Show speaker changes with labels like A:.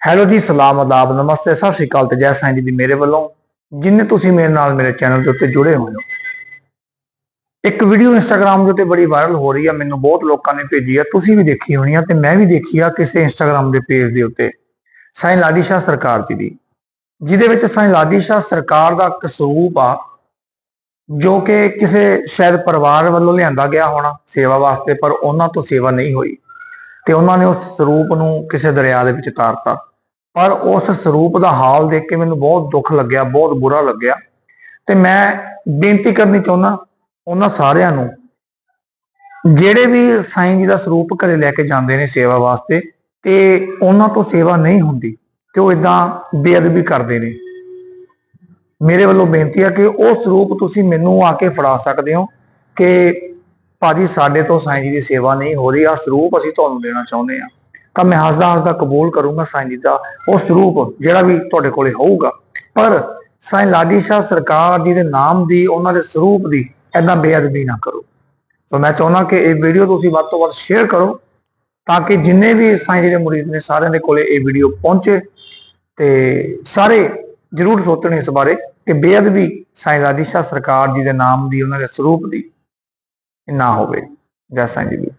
A: Hello ਜੀ, ਸਲਾਮ, ਆਦਾਬ, ਨਮਸਤੇ, ਸਤਿ ਸ਼੍ਰੀ ਅਕਾਲ ਤੇ ਜੈ ਸਾਈਂ ਜੀ ਦੀ ਮੇਰੇ ਵੱਲੋਂ, ਜਿੰਨੇ ਤੁਸੀਂ ਮੇਰੇ ਨਾਲ ਮੇਰੇ ਚੈਨਲ ਦੇ ਉੱਤੇ ਜੁੜੇ ਹੋਏ ਹੋ। ਇੱਕ ਵੀਡੀਓ ਇੰਸਟਾਗ੍ਰam ਦੇ ਉੱਤੇ ਬੜੀ ਵਾਇਰਲ ਹੋ ਰਹੀ ਆ, ਮੈਨੂੰ ਬਹੁਤ ਲੋਕਾਂ ਨੇ ਭੇਜੀ ਆ, ਤੁਸੀਂ ਵੀ ਦੇਖੀ ਹੋਣੀ ਆ ਤੇ ਮੈਂ ਵੀ ਦੇਖੀ ਆ ਕਿਸੇ ਇੰਸਟਾਗ੍ਰam ਦੇ ਪੇਜ ਦੇ ਉੱਤੇ, ਸਾਈਂ ਲਾਡੀ ਸ਼ਾਹ ਸਰਕਾਰ ਜੀ ਦੀ, ਜਿਹਦੇ ਵਿੱਚ ਸਾਈਂ ਲਾਡੀ ਸ਼ਾਹ ਸਰਕਾਰ ਦਾ ਇੱਕ ਸਰੂਪ ਆ, ਜੋ ਕਿ ਕਿਸੇ ਸ਼ਾਇਦ ਪਰਿਵਾਰ ਵੱਲੋਂ ਲਿਆਂਦਾ ਗਿਆ ਹੋਣਾ ਸੇਵਾ ਵਾਸਤੇ, ਪਰ ਉਹਨਾਂ ਤੋਂ ਸੇਵਾ ਨਹੀਂ ਹੋਈ। ਤੇ ਉਹਨਾਂ ਨੇ ਉਸ ਸਰੂਪ ਨੂੰ ਕਿਸੇ ਦਰਿਆ ਦੇ ਵਿੱਚ ਤਾਰਤਾ ਪਰ ਉਸ ਸਰੂਪ ਦਾ ਹਾਲ ਦੇਖ ਕੇ ਮੈਨੂੰ ਬਹੁਤ ਦੁੱਖ ਲੱਗਿਆ, ਬਹੁਤ ਬੁਰਾ ਲੱਗਿਆ। ਤੇ ਮੈਂ ਬੇਨਤੀ ਕਰਨੀ ਚਾਹੁੰਦਾ ਉਹਨਾਂ ਸਾਰਿਆਂ ਨੂੰ, ਜਿਹੜੇ ਵੀ ਸਾਈਂ ਜੀ ਦਾ ਸਰੂਪ ਘਰੇ ਲੈ ਕੇ ਜਾਂਦੇ ਨੇ ਸੇਵਾ ਵਾਸਤੇ, ਤੇ ਉਹਨਾਂ ਤੋਂ ਸੇਵਾ ਨਹੀਂ ਹੁੰਦੀ, ਤੇ ਉਹ ਇਦਾਂ ਬੇਅਦਬੀ ਕਰਦੇ ਨੇ। ਮੇਰੇ ਵੱਲੋਂ ਬੇਨਤੀ ਹੈ ਕਿ ਉਹ ਸਰੂਪ ਤੁਸੀਂ ਮੈਨੂੰ ਆ ਕੇ ਫੜਾ ਸਕਦੇ ਹੋ ਕਿ ਭਾਜੀ, ਸਾਡੇ ਤੋਂ ਸਾਈਂ ਜੀ ਦੀ ਸੇਵਾ ਨਹੀਂ ਹੋ ਰਹੀ ਆ ਸਰੂਪ ਅਸੀਂ ਤੁਹਾਨੂੰ ਦੇਣਾ ਚਾਹੁੰਦੇ ਆ ਤਾਂ ਮੈਂ ਹੱਸਦਾ ਹੱਸਦਾ ਕਬੂਲ ਕਰੂੰਗਾ ਸਾਈਂ ਜੀ ਦਾ, ਉਹ ਸਰੂਪ ਜਿਹੜਾ ਵੀ ਤੁਹਾਡੇ ਕੋਲੇ ਹੋਊਗਾ। ਪਰ ਸਾਈਂ ਲਾਡੀ ਸ਼ਾਹ ਸਰਕਾਰ ਜੀ ਦੇ ਨਾਮ ਦੀ, ਉਹਨਾਂ ਦੇ ਸਰੂਪ ਦੀ ਐਦਾਂ ਬੇਅਦਬੀ ਨਾ ਕਰੋ। ਸੋ ਮੈਂ ਚਾਹੁੰਦਾ ਕਿ ਇਹ ਵੀਡੀਓ ਤੁਸੀਂ ਵੱਧ ਤੋਂ ਵੱਧ ਸ਼ੇਅਰ ਕਰੋ, ਤਾਂ ਕਿ ਜਿੰਨੇ ਵੀ ਸਾਈਂ ਜੀ ਦੇ ਮੁਰੀਦ ਨੇ, ਸਾਰਿਆਂ ਦੇ ਕੋਲੇ ਇਹ ਵੀਡੀਓ ਪਹੁੰਚੇ ਤੇ ਸਾਰੇ ਜਰੂਰ ਸੋਚਣ ਇਸ ਬਾਰੇ ਕਿ ਬੇਅਦਬੀ ਸਾਈਂ ਲਾਡੀ ਸ਼ਾਹ ਸਰਕਾਰ ਜੀ ਦੇ ਨਾਮ ਦੀ, ਉਹਨਾਂ ਦੇ ਸਰੂਪ ਦੀ। ਨਾ ਹੋਵੇ। ਜੈ ਸਾਈਂ ਜੀ